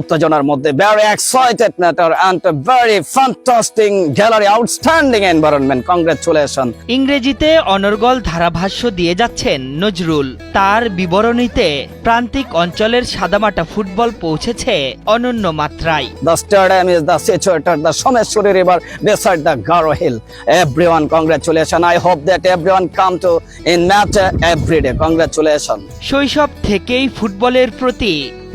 উত্তেজনার মধ্যে very excited matter and very fantastic gallery outstanding environment congratulation ইংরেজিতে অনর্গল ধারাভাষ্য দিয়ে যাচ্ছেন নজরুল তার বিবরণীতে প্রান্তিক অঞ্চলের সাদামাটা ফুটবল পৌঁছেছে অনন্য মাত্রায় is the situated the Someshwari River beside the Garo Hill. Everyone, congratulations. I hope that everyone come to in match uh, every day. Congratulations. শৈশব থেকেই ফুটবলের প্রতি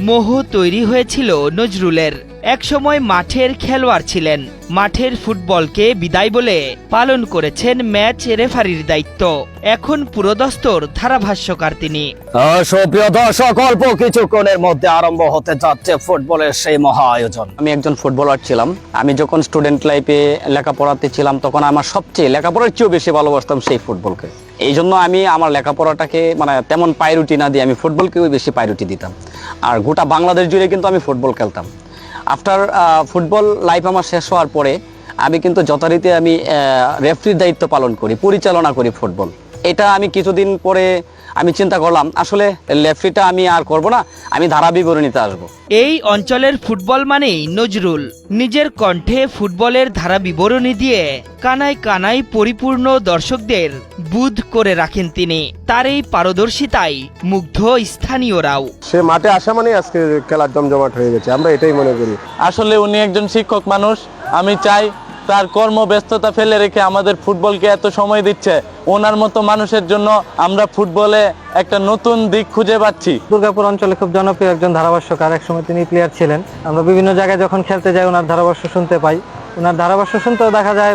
মোহ তৈরি হয়েছিল নজরুলের। একসময় মাঠের খেলোয়াড় ছিলেন। মাঠের ফুটবলকে বিদায় বলে পালন করেছেন ম্যাচ রেফারির দায়িত্ব। এখন পুরোদস্তর ধারাভাষ্যকার তিনি। সুপ্রিয় দর্শক অল্প কিছুক্ষণের মধ্যে আরম্ভ হতে যাচ্ছে ফুটবলের সেই মহা আয়োজন। আমি একজন ফুটবলার ছিলাম। আমি যখন স্টুডেন্ট লাইফে লেখাপড়াতে ছিলাম তখন আমার সবচেয়ে লেখাপড়ার চেয়েও বেশি ভালোবাসতাম সেই ফুটবলকে। এই জন্য আমি আমার লেখাপড়াটাকে মানে তেমন পায়রুটি না দিয়ে আমি ফুটবলকেও বেশি পায়রুটি দিতাম। আর গোটা বাংলাদেশ জুড়ে কিন্তু আমি ফুটবল খেলতাম। আফটার ফুটবল লাইফ আমার শেষ হওয়ার পরে আমি কিন্তু যথারীতি আমি রেফারির দায়িত্ব পালন করি, পরিচালনা করি ফুটবল। এটা আমি কিছুদিন পরে আমি চিন্তা করলাম আসলে লেফরিটা আমি আর করব না আমি ধারা বিবরণীতে আসব। এই অঞ্চলের ফুটবল মানেই নজরুল। নিজের কণ্ঠে ফুটবলের ধারা বিবরণী দিয়ে কানায় কানায় পরিপূর্ণ দর্শকদের বুধ করে রাখেন তিনি। তার এই পারদর্শিতায় মুগ্ধ স্থানীয়রাও। সে মাঠে আসা মানে আজকে খেলার জমজমাট হয়ে গেছে আমরা এটাই মনে করি। আসলে উনি একজন শিক্ষক মানুষ আমি চাই তার কর্মব্যস্ততা ফেলে রেখে আমাদের ফুটবলকে এত সময় দিচ্ছে। ওনার মতো মানুষের জন্য আমরা ফুটবলে একটা নতুন দিক খুঁজে পাচ্ছি। দুর্গাপুর অঞ্চলে খুব জনপ্রিয় একজন ধারাভাষ্যকার। একসময় তিনি প্লেয়ার ছিলেন। আমরা বিভিন্ন জায়গায় যখন খেলতে যাই ওনার ধারাভাষ্য শুনতে পাই। ওনার ধারাভাষ্য শুনতেও দেখা যায়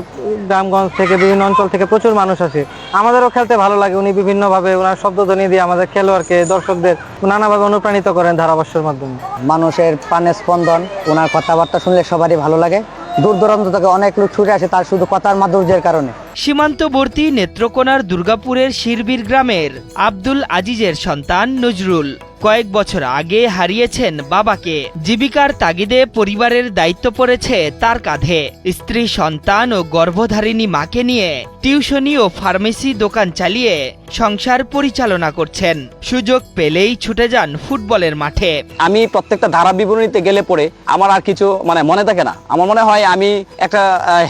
গ্রামগঞ্জ থেকে বিভিন্ন অঞ্চল থেকে প্রচুর মানুষ আসে। আমাদেরও খেলতে ভালো লাগে। উনি বিভিন্নভাবে ওনার শব্দধ্বনি দিয়ে আমাদের খেলোয়াড়কে দর্শকদের নানাভাবে অনুপ্রাণিত করেন ধারাভাষ্যের মাধ্যমে। মানুষের প্রাণে স্পন্দন ওনার কথাবার্তা শুনলে সবারই ভালো লাগে। দূর দূরান্ত থেকে অনেক লোক ছুটে আসে তার শুধু কথার মাধুর্যের কারণে। সীমান্তবর্তী নেত্রকোনার দুর্গাপুরের শিরবির গ্রামের আব্দুল আজিজের সন্তান নজরুল। কয়েক বছর আগে হারিয়েছেন বাবাকে। জীবিকার তাগিদে পরিবারের দায়িত্ব পড়েছে তার কাঁধে। স্ত্রী, সন্তান ও গর্ভধারিণী মাকে নিয়ে টিউশনি ও ফার্মেসি দোকান চালিয়ে সংসার পরিচালনা করছেন। সুযোগ পেলেই ছুটে যান ফুটবলের মাঠে। আমি প্রত্যেকটা ধারা বিবরণীতে গেলে পরে আমার আর কিছু মানে মনে থাকে না। আমার মনে হয় আমি একটা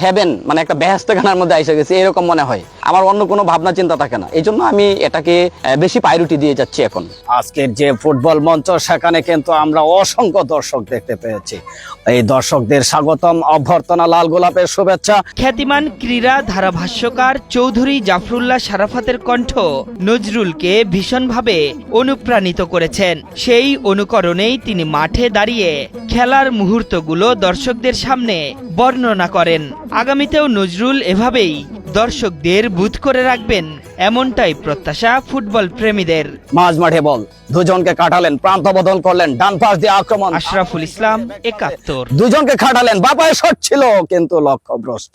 হেভেন মানে একটা বেহেস্তেখানার মধ্যে এসে গেছি। এরকম মনে হয়। আমার অন্য কোনো ভাবনা চিন্তা থাকে না। এই জন্য আমি এটাকে বেশি প্রায়োরিটি দিয়ে যাচ্ছি এখন। আজকের যে ফুটবল মঞ্চ সেখানে কিন্তু আমরা অসংখ্য দর্শক দেখতে পেয়েছি। এই দর্শকদের স্বাগতম। অভ্যর্থনা লাল গোলাপের শুভেচ্ছা। খ্যাতিমান ক্রীড়া ধারাভাষ্যকার চৌধুরী জাফরুল্লাহ সারাফাতের কণ্ঠ নজরুলকে ভীষণভাবে অনুপ্রাণিত করেছেন। সেই অনুকরণেই তিনি মাঠে দাঁড়িয়ে খেলার মুহূর্তগুলো দর্শকদের সামনে বর্ণনা করেন। আগামীতেও নজরুল এভাবেই দর্শকদের বুধ করে রাখবেন। এমনটাই প্রত্যাশা ফুটবল প্রেমীদের। মাঝ মাঠে বল। দুজনকে কাটালেন প্রান্ত বদল করলেন ডান পাশ দিয়ে আক্রমণ। আশরাফুল ইসলাম একাত্তর। দুজনকে খাটালেন বাপায় শট ছিল কিন্তু লক্ষ্যভ্রষ্ট।